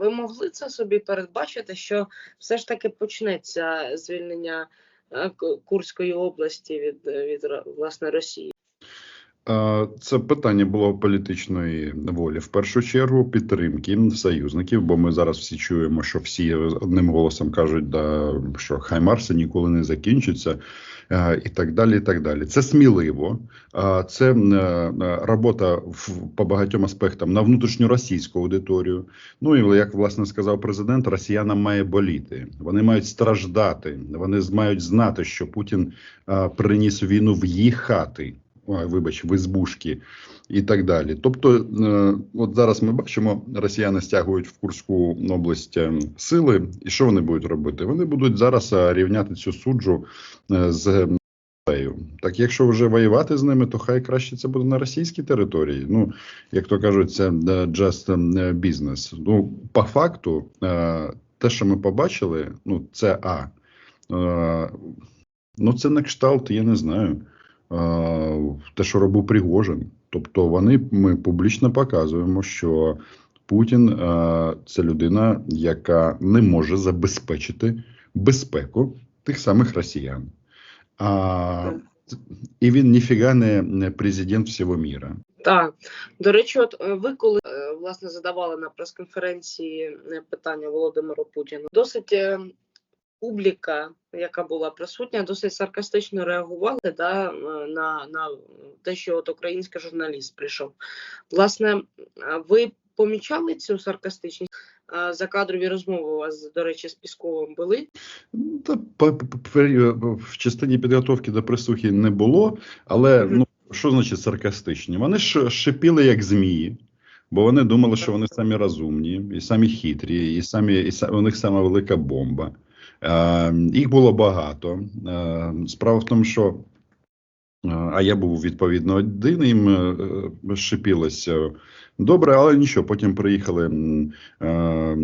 ви могли це собі передбачити, що все ж таки почнеться звільнення е, Курської області від, від ро- власне Росії? Це питання було політичної волі. В першу чергу підтримки союзників, бо ми зараз всі чуємо, що всі одним голосом кажуть, да, що хай Марси ніколи не закінчиться, е, і так далі. і так далі. Це сміливо. Це е, е, робота в- по багатьом аспектам на внутрішню російську аудиторію. Ну і як власне сказав президент, росіянам має боліти. Вони мають страждати. Вони мають знати, що Путін приніс війну в їх хати. Вибач, в ізбушки і так далі. Тобто, е, от зараз ми бачимо, росіяни стягують в Курську область е, сили, і що вони будуть робити? Вони будуть зараз е, рівняти цю суджу е, з. Так, якщо вже воювати з ними, то хай краще це буде на російській території. Ну, як то кажуть, це just е, business. Ну, по факту, те, що ми побачили, ну, це А. Ну, це на кшталт, я не знаю. Те, що робив Пригожин. Тобто, вони ми публічно показуємо, що Путін це людина, яка не може забезпечити безпеку тих самих росіян. А, і він ніфіга не президент всього міра. Так, до речі, от е, ви коли е, власне задавали на прес-конференції е, питання Володимиру Путіну, досить публіка, яка була присутня, досить саркастично реагували да, е, на, на те, що от український журналіст прийшов. Власне, е, ви помічали цю саркастичність? Е, Закадрові розмови у вас, до речі, з Пісковим були. Ну, Та по- в частині підготовки до присухи не було, але ну що значить саркастичні? Вони ж шипіли як змії, бо вони думали, що вони самі розумні, і самі хитрі, і самі і са- у них сама велика бомба. Е, їх було багато. Е, справа в тому, що а я був відповідно один, їм е, шипілося добре, але нічого. Потім приїхали е,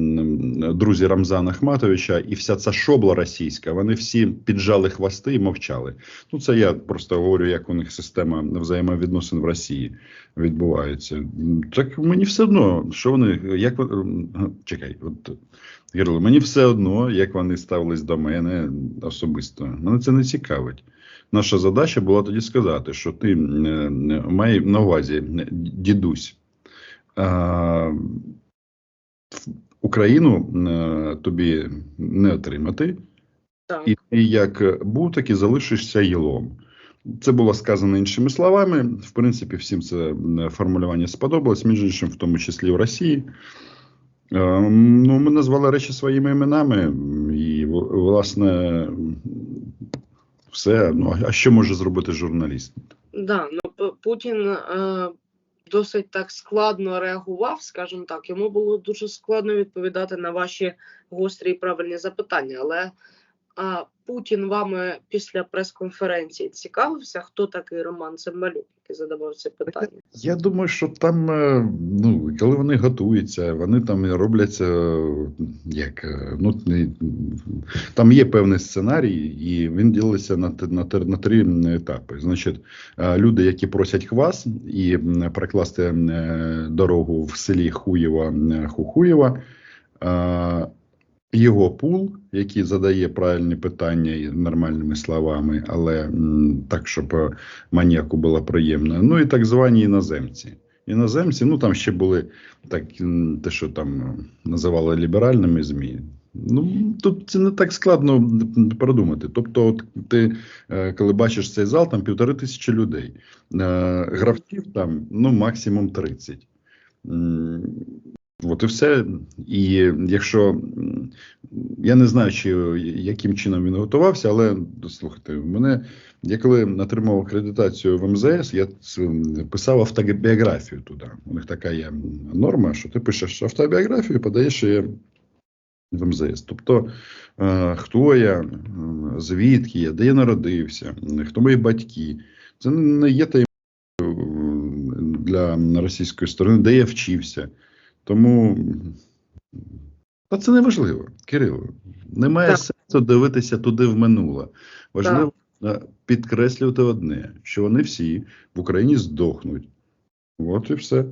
друзі Рамзана Ахматовича, і вся ця шобла російська, вони всі піджали хвости і мовчали. Ну, це я просто говорю, як у них система взаємовідносин в Росії відбувається. Так мені все одно, що вони, як чекай, от. Кирило, мені все одно, як вони ставились до мене особисто. Мене це не цікавить. Наша задача була тоді сказати, що ти е, май на увазі, е, дідусь, Україну е, тобі не отримати, Так. і ти як був, так і залишишся єлом. Це було сказано іншими словами. В принципі, всім це формулювання сподобалось, між іншим, в тому числі в Росії. Е, Ну, ми назвали речі своїми іменами, і власне все. Ну, а що може зробити журналіст? Да, ну Путін е, досить так складно реагував, скажімо так. Йому було дуже складно відповідати на ваші гострі і правильні запитання. Але а, Путін вами після прес-конференції цікавився, хто такий Роман Цимбалюк, який задавав це питання. Я думаю, що там, е, ну, коли вони готуються, вони там і роблять е, як е, ну, там є певний сценарій, і він ділиться на, на, на три етапи. Значить, е, люди, які просять квас і прокласти е, дорогу в селі Хуєва Хухуєва. Його пул, який задає правильні питання і нормальними словами, але так, щоб маніяку було приємно. Ну і так звані іноземці. Іноземці, ну там ще були так, те, що там е, називали ліберальними ЗМІ. Ну тут це не так складно продумати. Тобто, от ти е, коли бачиш цей зал, там півтори тисячі людей, Е, гравців там ну максимум 30. От і все. І якщо я не знаю, чи яким чином він готувався, але слухайте, мене я коли отримав акредитацію в МЗС, я писав автобіографію туди. У них така є норма, що ти пишеш автобіографію, подаєш її в МЗС. Тобто, е, хто я, звідки я, де я народився, хто мої батьки. Це не є таємницею для російської сторони, де я вчився. Тому та це не важливо, Кирило. Немає Так. сенсу дивитися туди в минуле. Важливо так. підкреслювати одне, що вони всі в Україні здохнуть. От і все.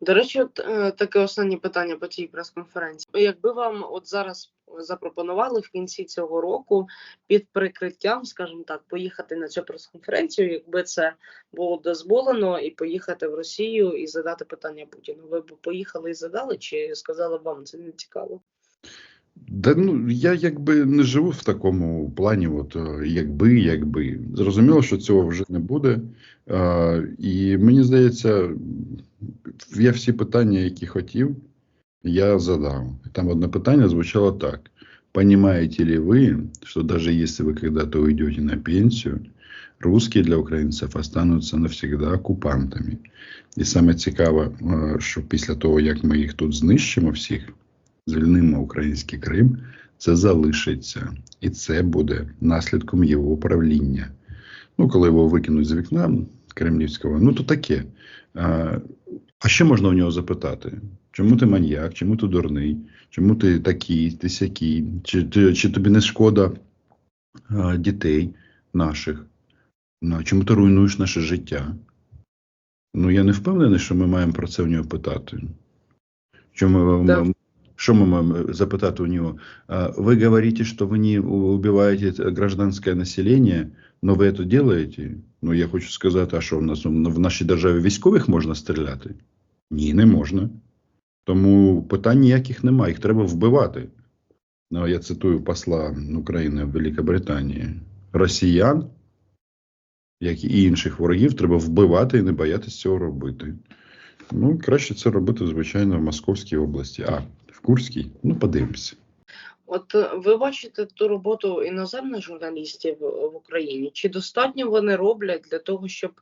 До речі, от, е, таке останнє питання по цій прес-конференції. Якби вам от зараз запропонували в кінці цього року під прикриттям, скажімо так, поїхати на цю прес-конференцію, якби це було дозволено, і поїхати в Росію і задати питання Путіну, ви б поїхали і задали, чи сказали вам це не цікаво? Да, ну, я якби не живу в такому плані, от е, якби, якби. Зрозуміло, що цього вже не буде. Е, і мені здається, я всі питання, які хотів, я задав. Там одне питання звучало так. Понимаете ли вы, что даже если вы когда-то уйдете на пенсию, русские для українців остануться навсегда окупантами. І саме цікаве, е, що після того, як ми їх тут знищимо всіх, звільнимо український Крим, це залишиться. І це буде наслідком його правління. Ну, коли його викинуть з вікна кремлівського, ну то таке. А, що можна у нього запитати? Чому ти маньяк, чому ти дурний, чому ти такий, ти сякий, чи, ти- чи тобі не шкода а, дітей наших? Ну, а чому ти руйнуєш наше життя? Ну, я не впевнений, що ми маємо про це в нього питати. Чому Да. Что мы можем запытать у него? А, Вы говорите, что вы не убиваете гражданское население, но ви це делаете? Ну, я хочу сказати, а що в нас ну, в нашій державі військових можна стріляти? Ні, не можна. Тому питань ніяких немає, їх треба вбивати. Ну, я цитую посла України в Великобританії. Росіян, як і інших ворогів, треба вбивати і не боятися цього робити. Ну, краще це робити, звичайно, в Московській області. А, в Курській? Ну, подивимося. От е, ви бачите ту роботу іноземних журналістів в Україні? Чи достатньо вони роблять для того, щоб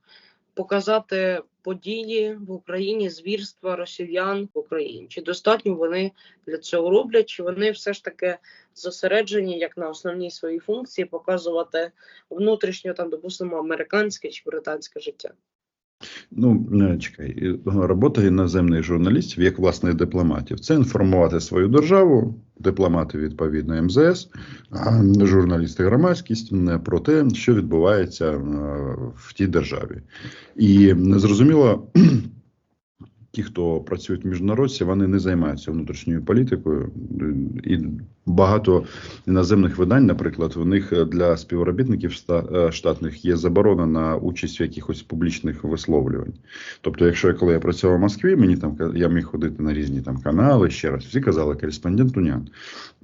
показати події в Україні, звірства росіян в Україні? Чи достатньо вони для цього роблять? Чи вони все ж таки зосереджені як на основній своїй функції показувати внутрішньо там, допустимо, американське чи британське життя? Ну, чекай, робота іноземних журналістів, як власне дипломатів, це інформувати свою державу, дипломати відповідно МЗС, журналісти громадськість про те, що відбувається е, в тій державі. І зрозуміло, ті, хто працюють в міжнародці, вони не займаються внутрішньою політикою. І багато іноземних видань, наприклад, у них для співробітників е, штатних є заборона на участь в якихось публічних висловлювань. Тобто, якщо я коли я працював в Москві, мені там я міг ходити на різні там канали, ще раз, всі казали кореспондент Унян,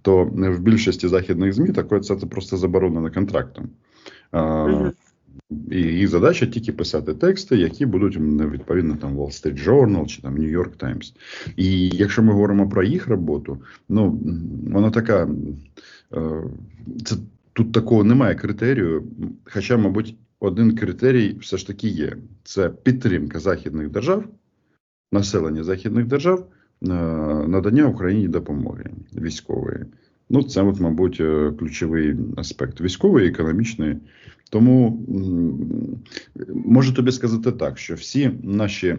то в більшості західних ЗМІ таке це просто заборонено контрактом. А, Мгм. І їх задача тільки писати тексти, які будуть відповідно там Wall Street Journal чи там New York Times. І якщо ми говоримо про їх роботу, ну вона така. е, Це тут такого немає критерію. Хоча, мабуть, один критерій все ж таки є: це підтримка західних держав, населення західних держав, е, надання Україні допомоги військової. Ну, це, от, мабуть, е, ключовий аспект військової економічної. Тому можу тобі сказати так, що всі наші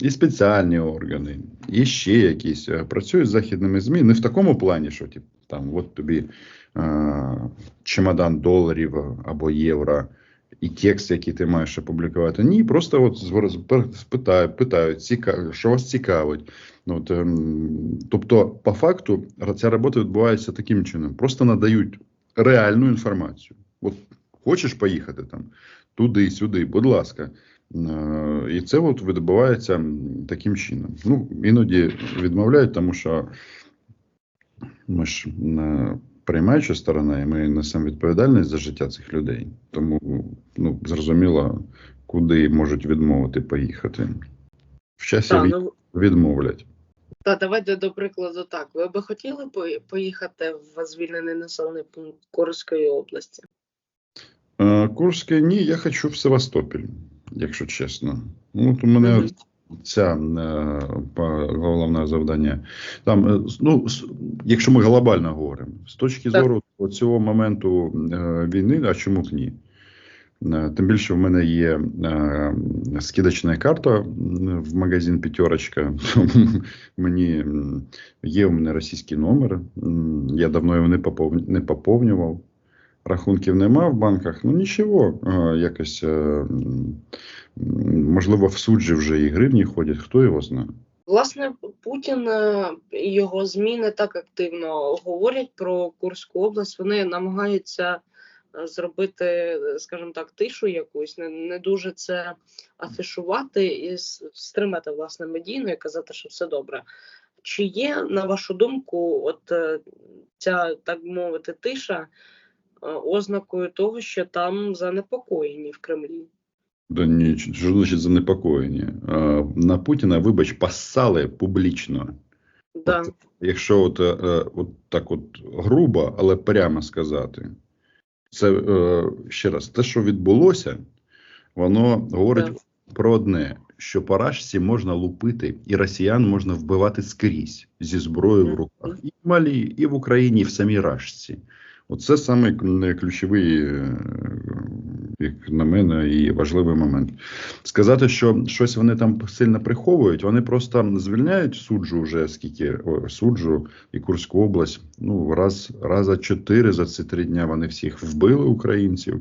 і спеціальні органи, і ще якісь е, працюють з західними ЗМІ не в такому плані, що тип, там от тобі е, чемодан доларів або євро. І текст, який ти маєш опублікувати. Ні, просто от питають, питають ціка, що вас цікавить. Ну, От, ем, тобто, по факту, ця робота відбувається таким чином: просто надають реальну інформацію. От хочеш поїхати там туди, сюди, будь ласка. Е, І це от відбувається таким чином. Ну, іноді відмовляють, тому що ми ж приймаюча сторона, і ми несемо відповідальність за життя цих людей. Тому ну, зрозуміло, куди можуть відмовити поїхати. В часі Та, війни ну, відмовлять. та давайте до прикладу так. Ви би хотіли поїхати в звільнений населений пункт Курської області? Е, Курське, ні, я хочу в Севастополь, якщо чесно. Ну, от у мене Мгм. ця е, головне завдання. Там, е, ну, якщо ми глобально говоримо, з точки Так. зору цього моменту війни, а чому б ні? Тим більше в мене є е, скидочна карта в магазин П'ятерочка. Мені є у мене російський номер. Я давно його не поповнював. Рахунків нема в банках. Ну нічого, якось е, можливо в суджі вже і гривні ходять, хто його знає. Власне, Путін е, і його ЗМІ не так активно говорять про Курську область. Вони намагаються е, зробити, скажімо так, тишу якусь, не, не дуже це афішувати і стримати власне медійно і казати, що все добре. Чи є, на вашу думку, от ця, так би мовити, тиша ознакою того, що там занепокоєні в Кремлі? Да ні, що значить занепокоєні? Е, На Путіна, вибач, пасали публічно. Да. От, якщо от, е, от так от грубо, але прямо сказати, це е, ще раз, те, що відбулося, воно говорить Так. про одне: що по рашці можна лупити, і росіян можна вбивати скрізь зі зброєю в руках, і в Малі, і в Україні, і в самій рашці. Оце саме ключовий, е, як на мене, і важливий момент. Сказати, що щось вони там сильно приховують, вони просто звільняють суджу вже скільки суджу і Курську область. Ну раз раза чотири за ці три дня вони всіх вбили українців,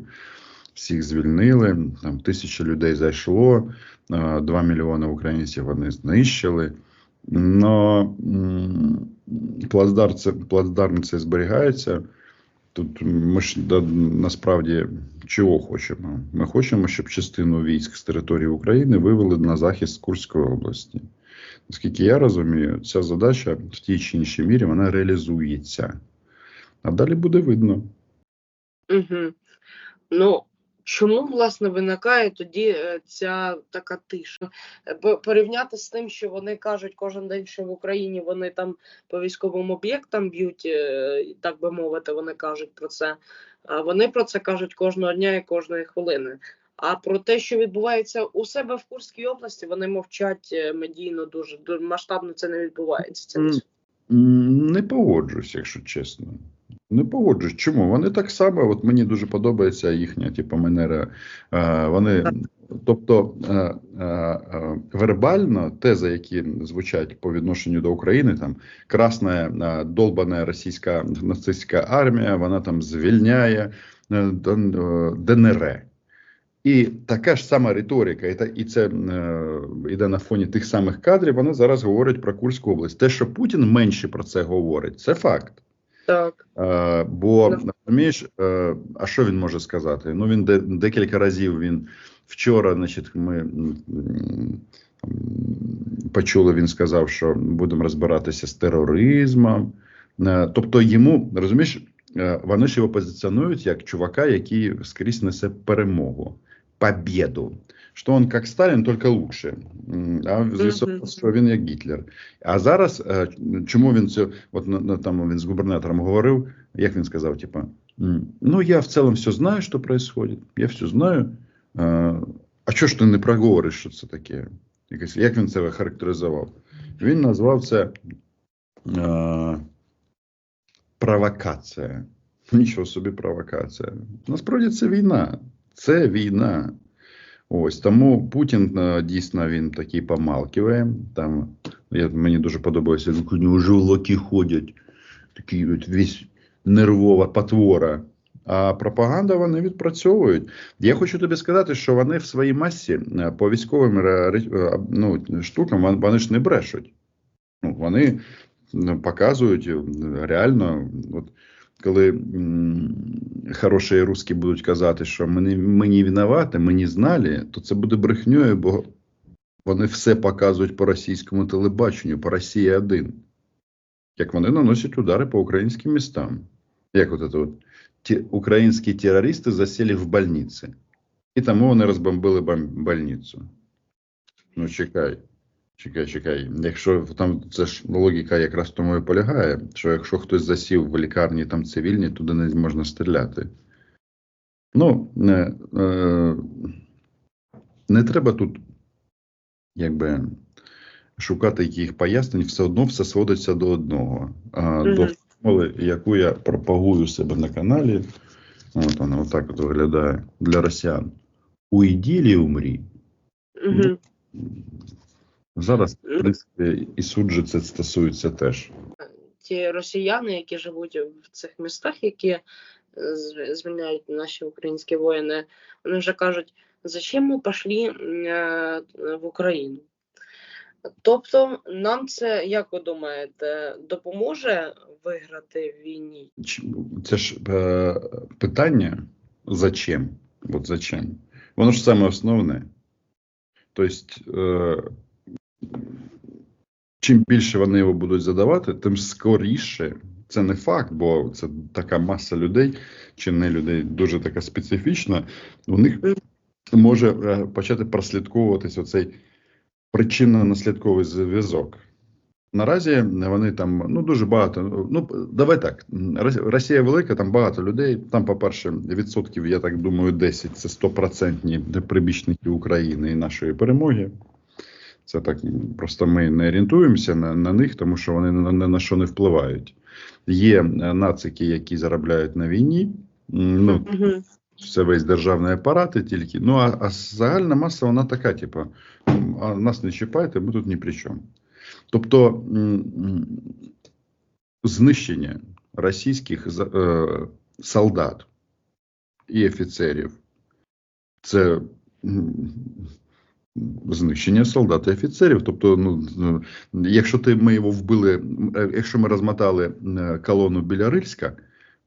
всіх звільнили. Там тисяча людей зайшло, два мільйони українців вони знищили. Но м, плацдарм це, плацдарм це зберігається. Тут ми ж да, насправді чого хочемо? Ми хочемо, щоб частину військ з території України вивели на захист Курської області. Наскільки я розумію, ця задача в тій чи іншій мірі вона реалізується. А далі буде видно. Угу. Ну, чому, власне, виникає тоді е, ця така тиша? Е, Порівняти з тим, що вони кажуть кожен день, що в Україні вони там по військовим об'єктам б'ють, е, так би мовити, вони кажуть про це. А вони про це кажуть кожного дня і кожної хвилини. А про те, що відбувається у себе в Курській області, вони мовчать медійно дуже, масштабно це не відбувається. Це Не погоджусь, якщо чесно. Не погоджусь. Чому? Вони так само, от мені дуже подобається їхня, типу, манера. Е, вони, тобто, е, е, вербально тези, які звучать по відношенню до України, там красна долбана російська нацистська армія, вона там звільняє ДНР. І така ж сама риторика, і, та, і це е, йде на фоні тих самих кадрів. Вони зараз говорять про Курську область. Те, що Путін менше про це говорить, це факт. Так. Е, бо розумієш, е, а що він може сказати? Ну він де, декілька разів він вчора, значить, ми почули, він сказав, що будемо розбиратися з тероризмом. Е, тобто йому розумієш, е, вони ж його позиціонують як чувака, який скрізь несе перемогу, побєду. Що він як Сталін, тільки лучше. А з'ясувалося, що він як Гітлер. А зараз чому він це, от там він з губернатором говорив, як він сказав, типа, ну я в цілому все знаю, що происходит, я все знаю. е, А чого ж ти не проговориш, що це таке? Якось, як він це характеризував? Він назвав це е, провокація. Нічого собі провокація. Насправді це війна. Це війна. Ось тому Путін е, дійсно він такий помалкиває. Там я, мені дуже подобається, у нього жолоки ходять, такий весь нервова потвора. А пропаганда вони відпрацьовують. Я хочу тобі сказати, що вони в своїй масі е, по військовим е, ну, штукам вони ж не брешуть. Ну, вони ну, показують реально, от коли хороші русські будуть казати, що ми не, ми не винуваті, ми не знали, то це буде брехньою, бо вони все показують по російському телебаченню, по Росії 1 Як вони наносять удари по українським містам. Як от це от ті, українські терористи засіли в больниці. І тому вони розбомбили бом- больницю. Ну, чекай. Чекай, чекай. Якщо там це ж логіка якраз тому і полягає, що якщо хтось засів в лікарні там цивільні, туди не можна стріляти. Ну, не, е, не треба тут якби шукати яких пояснень, все одно все сводиться до одного. А, До формули, яку я пропагую у себе на каналі. От вона отак от виглядає для росіян. Уйди или умрі. Угу. Зараз, в принципі, і суджу це стосується теж. ті росіяни, які живуть в цих містах, які з- звільняють наші українські воїни, вони вже кажуть, зачем ми пішли е, в Україну? Тобто, нам це, як ви думаєте, допоможе виграти в війні? Це ж е, питання зачем? От зачем? Воно ж саме основне. Тобто, е, чим більше вони його будуть задавати, тим скоріше. Це не факт, бо це така маса людей, чи не людей, дуже така специфічна. У них може е, почати прослідковуватись оцей причинно-наслідковий зв'язок. Наразі вони там ну дуже багато. Ну давай так. Росія велика, там багато людей. Там, по-перше, відсотків, я так думаю, 10 це стопроцентні прибічники України і нашої перемоги. Це так просто ми не орієнтуємося на, на них, тому що вони на, на, на що не впливають. Є е, нацики, які заробляють на війні. Ну, це весь державний апарат і тільки. Ну а, а загальна маса, вона така, типу, а нас не чіпайте, ми тут ні при чому. Тобто знищення російських е, солдат і офіцерів це знищення солдат і офіцерів. Тобто, ну, якщо ти, ми його вбили, е, якщо ми розмотали е, колону біля Рильська,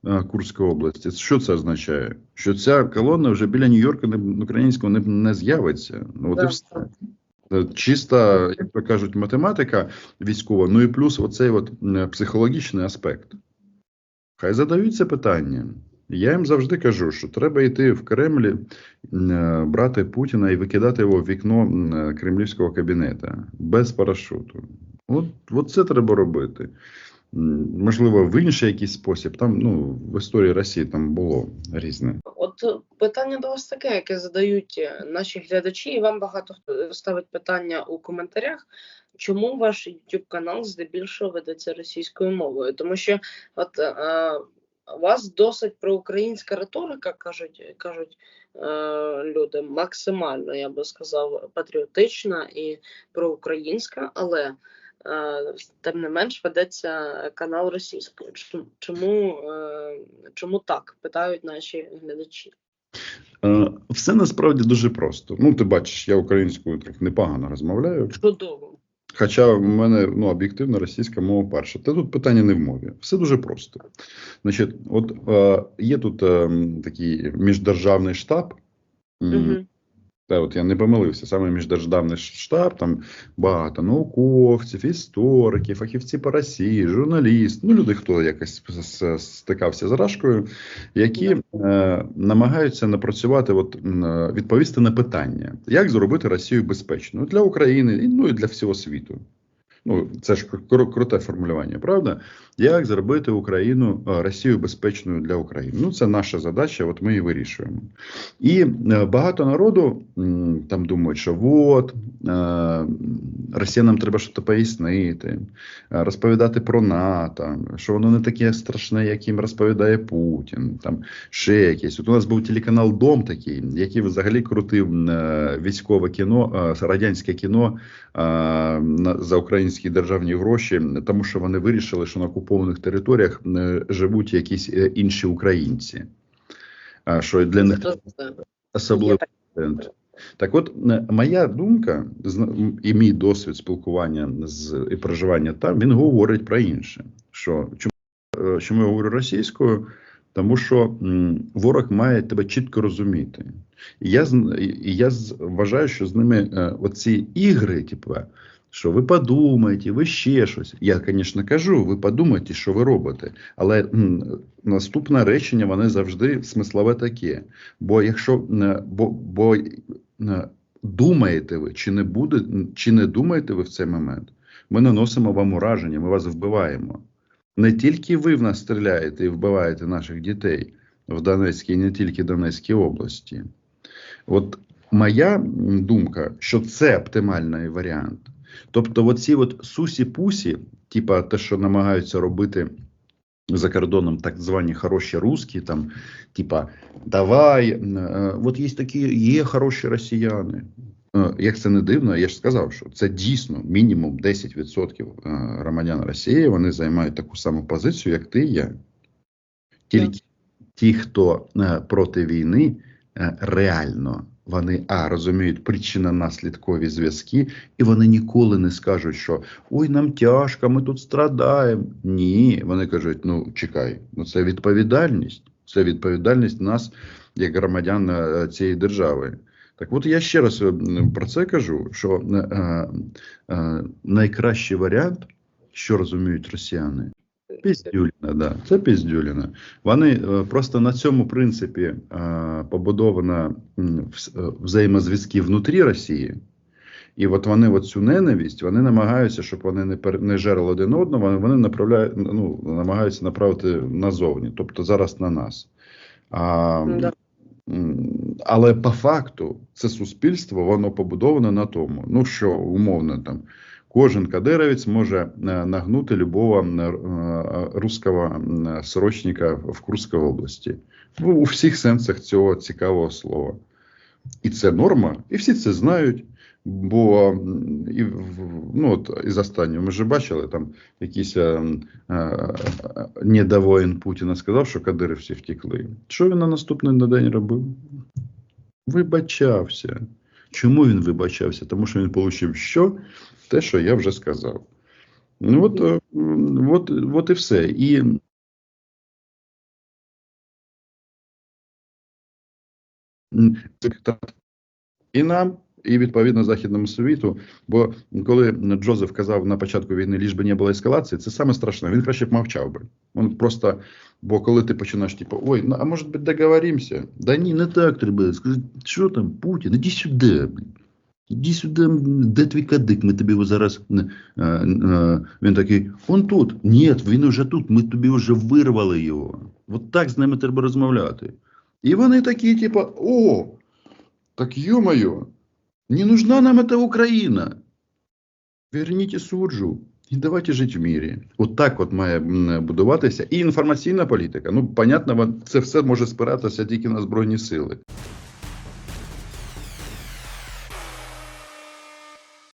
е, Курської області, що це означає? Що ця колона вже біля Нью-Йорка не, українського не, не з'явиться. Ну, от і все. так. Чиста, як то кажуть, математика військова, ну і плюс оцей от психологічний аспект. Хай задають це питання. Я їм завжди кажу, що треба йти в Кремлі, е, брати Путіна і викидати його в вікно е, кремлівського кабінету без парашуту. От, от це треба робити. Можливо, в інший якийсь спосіб. Там ну, в історії Росії там було різне. От питання до вас таке, яке задають е, наші глядачі, і вам багато хто ставить питання у коментарях. Чому ваш YouTube канал здебільшого ведеться російською мовою? Тому що от у вас досить проукраїнська риторика, кажуть, кажуть е, люди, максимально, я би сказав, патріотична і проукраїнська, але е, тим не менш ведеться канал російською. Чому, чому, е, чому так? Питають наші глядачі. Е, Все насправді дуже просто. Ну, ти бачиш, я українською так непогано розмовляю. Чудово. Хоча в мене ну, об'єктивно російська мова перша. Та тут питання не в мові. Все дуже просто. Значить, от е, є тут е, такий міждержавний штаб. Угу. Та от я не помилився, саме міждержавний штаб, там багато науковців, істориків, фахівці по Росії, журналіст, ну люди, хто якось стикався з Рашкою, які е, намагаються напрацювати, от, е, відповісти на питання, як зробити Росію безпечною для України ну, і для всього світу. Ну, це ж кру- круте формулювання, правда? Як зробити Україну е, Росію безпечною для України? Ну, це наша задача, от ми її вирішуємо. І е, багато народу там думають, що от е, росіянам треба щось пояснити, розповідати про НАТО, що воно не таке страшне, як їм розповідає Путін. Там ще якесь. От у нас був телеканал Дом такий, який взагалі крутив військове кіно, радянське кіно за українські державні гроші, тому що вони вирішили, що на окупованих територіях е, живуть якісь е, інші українці. Що для них особливо. Так от, е, моя думка і мій досвід спілкування з і проживання там, він говорить про інше. Що чому, чому я говорю російською? Тому що м, ворог має тебе чітко розуміти. І я, і я вважаю, що з ними оці ігри, типу, що ви подумаєте, ви ще щось. Я, звісно, кажу, ви подумайте, що ви робите. Але наступне речення вони завжди смислове таке. Бо якщо бо, бо думаєте ви, чи не буде, чи не думаєте ви в цей момент, ми наносимо вам ураження, ми вас вбиваємо. Не тільки ви в нас стріляєте і вбиваєте наших дітей в Донецькій, і не тільки Донецькій області. От моя думка, що це оптимальний варіант. Тобто, оці от сусі-пусі, типа те, що намагаються робити за кордоном так звані хороші русські, там, типа, давай, е, от є такі, є хороші росіяни. Е, Як це не дивно, я ж сказав, що це дійсно мінімум 10% е, громадян Росії. Вони займають таку саму позицію, як ти і я. Тільки, ті, хто е, проти війни, е, реально вони а розуміють причинно-наслідкові зв'язки, і вони ніколи не скажуть, що ой, нам тяжко, ми тут страдаємо. Ні, вони кажуть: ну чекай, ну це відповідальність. Це відповідальність нас, як громадян е, цієї держави. Так от я ще раз е, про це кажу: що е, е, найкращий варіант, що розуміють росіяни, Піздюліна, да. Це піздюліна. Вони е, просто на цьому принципі е, побудована е, взаємозв'язки внутрі Росії. І от вони от цю ненависть, вони намагаються, щоб вони не, пер, не жерли один одного, вони, вони направляють, ну, намагаються направити назовні, тобто зараз на нас. А, Да. але по факту це суспільство, воно побудоване на тому, ну що умовно там. Кожен кадировець може е, нагнути любого е, е, е, срочника в Курській області. Ну, у всіх сенсах цього цікавого слова. І це норма, і всі це знають. Бо і, ну, от, із останнього ми вже бачили, там якийсь е, е, недовоїн Путіна сказав, що кадирівці втекли. Що він на наступний день робив? Вибачався. Чому він вибачався? Тому що він отримав що? Те, що я вже сказав. Ну, от, е, от, от і все. І і нам, і відповідно західному світу. Бо коли Джозеф казав на початку війни, ліж би не було ескалації, це саме страшне. Він краще б мовчав би. Він просто, бо коли ти починаєш, типу, ой, ну а може би договоримося? Да ні, не так треба. Скажи, що там, Путін, іди сюди. блін. Іди сюди, м, де твій кадик, ми тобі його зараз. е, е, Він такий, он тут. Ні, він вже тут, ми тобі вже вирвали його. От так з ними треба розмовляти. І вони такі, типу, о, так ё-моё, не нужна нам эта Украина. Верните суджу. І давайте жити в мірі. От так от має м, будуватися. І інформаційна політика. Ну, понятно, вон- це все може спиратися тільки на Збройні сили.